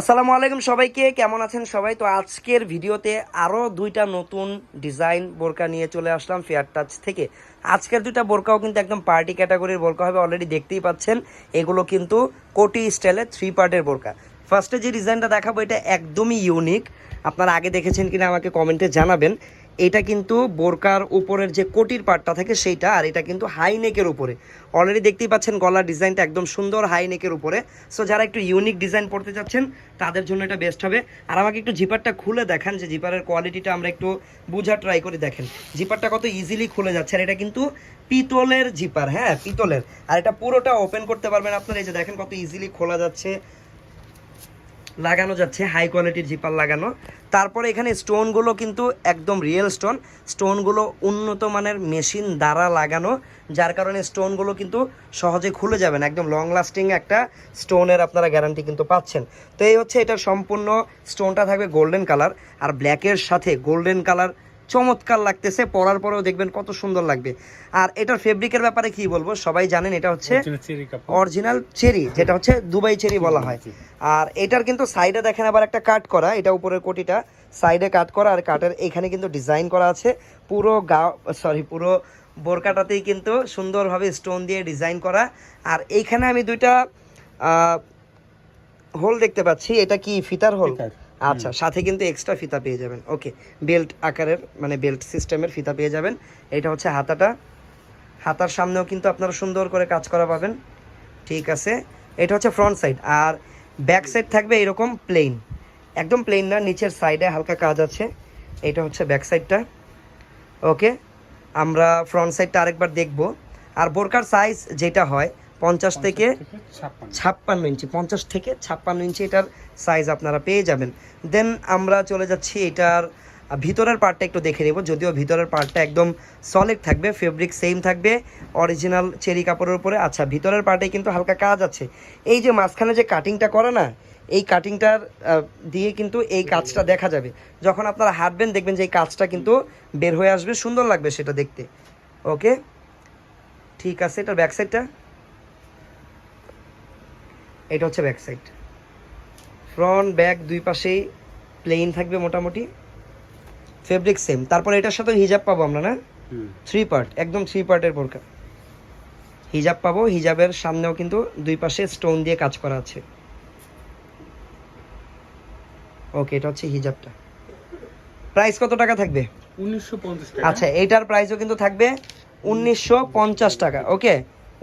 আসসালামু আলাইকুম সবাইকে, কেমন আছেন সবাই? তো আজকের ভিডিওতে আরও দুইটা নতুন ডিজাইন বোরকা নিয়ে চলে আসলাম ফেয়ার টাচ থেকে। আজকের দুইটা বোরকাও কিন্তু একদম পার্টি ক্যাটাগরির বোরকা হবে অলরেডি দেখতেই পাচ্ছেন। এগুলো কিন্তু কোটি স্টাইলে থ্রি পার্টের বোরকা। ফার্স্টে যে ডিজাইনটা দেখাবো, এটা একদমই ইউনিক আপনারা আগে দেখেছেন কিনা আমাকে কমেন্টে জানাবেন। এটা কিন্তু বোরকার উপরের যে কোটির পার্টটা থাকে সেইটা, আর এটা কিন্তু হাই নেকের উপরে। অলরেডি দেখতেই পাচ্ছেন গলার ডিজাইনটা একদম সুন্দর হাই নেকের উপরে। সো যারা একটু ইউনিক ডিজাইন পড়তে চাচ্ছেন, তাদের জন্য এটা বেস্ট হবে। আর আমাকে একটু জিপারটা খুলে দেখান যে জিপারের কোয়ালিটিটা আমরা একটু বোঝা ট্রাই করে দেখেন। জিপারটা কত ইজিলি খুলে যাচ্ছে, আর এটা কিন্তু পিতলের জিপার হ্যাঁ পিতলের। আর এটা পুরোটা ওপেন করতে পারবেন আপনারা, এই যে দেখেন কত ইজিলি খোলা যাচ্ছে। লাগানো যাচ্ছে হাই কোয়ালিটির জিপার লাগানো। তারপরে এখানে স্টোনগুলো কিন্তু একদম রিয়েল স্টোন স্টোনগুলো উন্নত মানের মেশিন দ্বারা লাগানো, যার কারণে স্টোনগুলো কিন্তু সহজে খুলে যাবেন একদম লং লাস্টিং একটা স্টোনের আপনারা গ্যারান্টি কিন্তু পাচ্ছেন। তো এই হচ্ছে এটা সম্পূর্ণ স্টোনটা থাকবে গোল্ডেন কালার আর ব্ল্যাকের সাথে গোল্ডেন কালার চমৎকার লাগতেছে পরার পরেও দেখবেন কত সুন্দর লাগবে। আর এটার ফেব্রিকের ব্যাপারে কি বলব? সবাই জানেন এটা হচ্ছে অরিজিনাল চেরি যেটা হচ্ছে দুবাই চেরি বলা হয়। আর এটার কিন্তু সাইডে দেখেন আবার একটা কাট করা এটা উপরের কোটিটা। সাইডে কাট করা আর কাটের এখানে কিন্তু ডিজাইন করা আছে। পুরো গা সরি পুরো বোরকাটাতেই কিন্তু সুন্দরভাবে স্টোন দিয়ে ডিজাইন করা। আর এইখানে আমি দুইটা হোল দেখতে পাচ্ছি। এটা কি ফিতার হোল আচ্ছা সাথে কিন্তু এক্সট্রা ফিতা পেয়ে যাবেন। ওকে বেল্ট আকারের মানে বেল্ট সিস্টেমের ফিতা পেয়ে যাবেন। এটা হচ্ছে হাতাটা। হাতার সামনেও কিন্তু আপনারা সুন্দর করে কাজ করা পাবেন। ঠিক আছে এটা হচ্ছে ফ্রন্ট সাইড আর ব্যাক সাইড থাকবে এরকম প্লেন একদম প্লেন না নিচের সাইডে হালকা কাজ আছে। এটা হচ্ছে ব্যাক সাইডটা ওকে আমরা ফ্রন্ট সাইডটা আরেকবার দেখব। আর বোরকার সাইজ যেটা হয় পঞ্চাশ থেকে ছাপ্পান্ন ইঞ্চি। পঞ্চাশ থেকে ছাপ্পান্ন ইঞ্চি এটার সাইজ আপনারা পেয়ে যাবেন। দেন আমরা চলে যাচ্ছি এটার ভিতরের পার্টটা একটু দেখে নেব যদিও ভিতরের পার্টটা একদম সলিড থাকবে ফেব্রিক সেম থাকবে অরিজিনাল চেরি কাপড়ের উপরে। আচ্ছা ভিতরের পার্টে কিন্তু হালকা কাজ আছে। এই যে মাঝখানে যে কাটিংটা করে না এই কাটিংটার দিয়ে কিন্তু এই কাজটা দেখা যাবে। যখন আপনারা হাঁটবেন দেখবেন যে এই কাজটা কিন্তু বের হয়ে আসবে সুন্দর লাগবে সেটা দেখতে। ওকে ঠিক আছে এটার ব্যাক সাইডটা এটা হচ্ছে ব্যাক সাইড ফ্রন্ট ব্যাক দুই পাশেই প্লেন থাকবে মোটামুটি। ফেব্রিক সেম তারপর এটার সাথে হিজাব পাবো আমরা না? থ্রি পার্ট একদম থ্রি পার্টের বোরকা হিজাব পাবো হিজাবের সামনেও কিন্তু দুই পাশে স্টোন দিয়ে কাজ করা আছে। ওকে এটা হচ্ছে হিজাবটা প্রাইস কত টাকা থাকবে? উনিশশো পঞ্চাশ আচ্ছা এটার প্রাইসও কিন্তু থাকবে উনিশশো পঞ্চাশ টাকা ওকে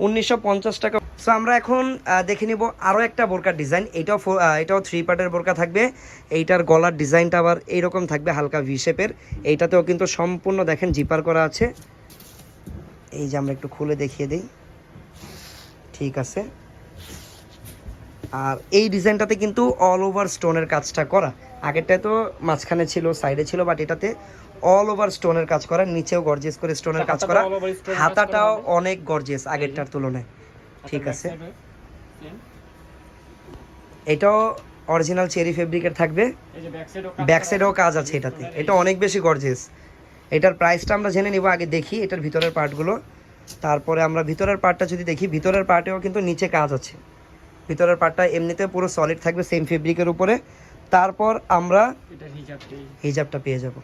উনিশশো পঞ্চাশ টাকা সো আমরা এখন দেখে নিব আরও একটা বোরকার ডিজাইন। এটাও এটাও থ্রি পার্টের বোরকা থাকবে। এইটার গলার ডিজাইনটা আবার এইরকম থাকবে হালকা ভি শেপের এইটাতেও কিন্তু সম্পূর্ণ দেখেন জিপার করা আছে। এই যে আমরা একটু খুলে দেখিয়ে দিই। ঠিক আছে। আর এই ডিজাইনটাতে কিন্তু অল ওভার স্টোনের কাজটা করা। আগেরটায় তো মাঝখানে ছিল সাইডে ছিল বাট এটাতে অল ওভার স্টোনের কাজ করা। নিচেও গর্জেস করে স্টোনের কাজ করা। হাতাটাও। অনেক গর্জেস আগেরটার তুলনায়। ঠিক আছে। এটাও অরিজিনাল চেরি ফেব্রিকের থাকবে। ব্যাক সাইডেও কাজ আছে। এটাতে। এটা অনেক বেশি গর্জেস এটার প্রাইসটা আমরা জেনে নিব আগে দেখি এটার ভিতরের পার্টগুলো তারপরে আমরা ভিতরের পার্টটা যদি দেখি ভিতরের পার্টেও কিন্তু নিচে কাজ আছে। ভিতরের পার্টটা এমনিতে পুরো সলিড থাকবে সেম ফেব্রিকের উপরে। তারপর আমরা হিজাবটা পেয়ে যাব।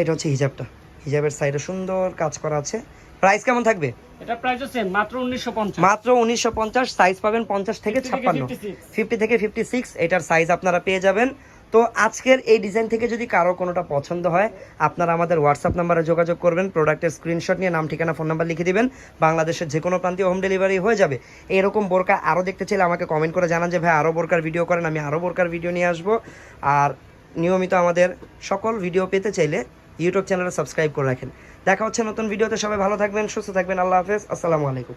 এটা হচ্ছে হিজাবটা। হিজাবের সাইডে সুন্দর কাজ করা আছে। প্রাইস কেমন থাকবে? এটা প্রাইস সেম মাত্র উনিশশো পঞ্চাশ। মাত্র উনিশশো পঞ্চাশ সাইজ পাবেন পঞ্চাশ থেকে 50 থেকে ছাপ্পান্ন। 56 ফিফটি থেকে ফিফটি সিক্স এটার সাইজ আপনারা পেয়ে যাবেন। তো আজকের এই ডিজাইন থেকে যদি কারও কোনোটা পছন্দ হয় আপনারা আমাদের হোয়াটসঅ্যাপ নাম্বারে যোগাযোগ করবেন প্রোডাক্টের স্ক্রিনশট নিয়ে নাম ঠিকানা ফোন নাম্বার লিখে দিবেন। বাংলাদেশের যে কোনো প্রান্তীয় হোম ডেলিভারি হয়ে যাবে। এরকম বোরকা আরও দেখতে চাইলে আমাকে কমেন্ট করে জানান যে ভাই আরও বোরকার ভিডিও করেন আমি আরও বোরকার ভিডিও নিয়ে আসব। আর নিয়মিত আমাদের সকল ভিডিও পেতে চাইলে ইউটিউব চ্যানেলে সাবস্ক্রাইব করে রাখেন। দেখা হচ্ছে নতুন ভিডিওতে। সবাই ভালো থাকবেন, সুস্থ থাকবেন। আল্লাহ হাফেজ। আসসালামু আলাইকুম।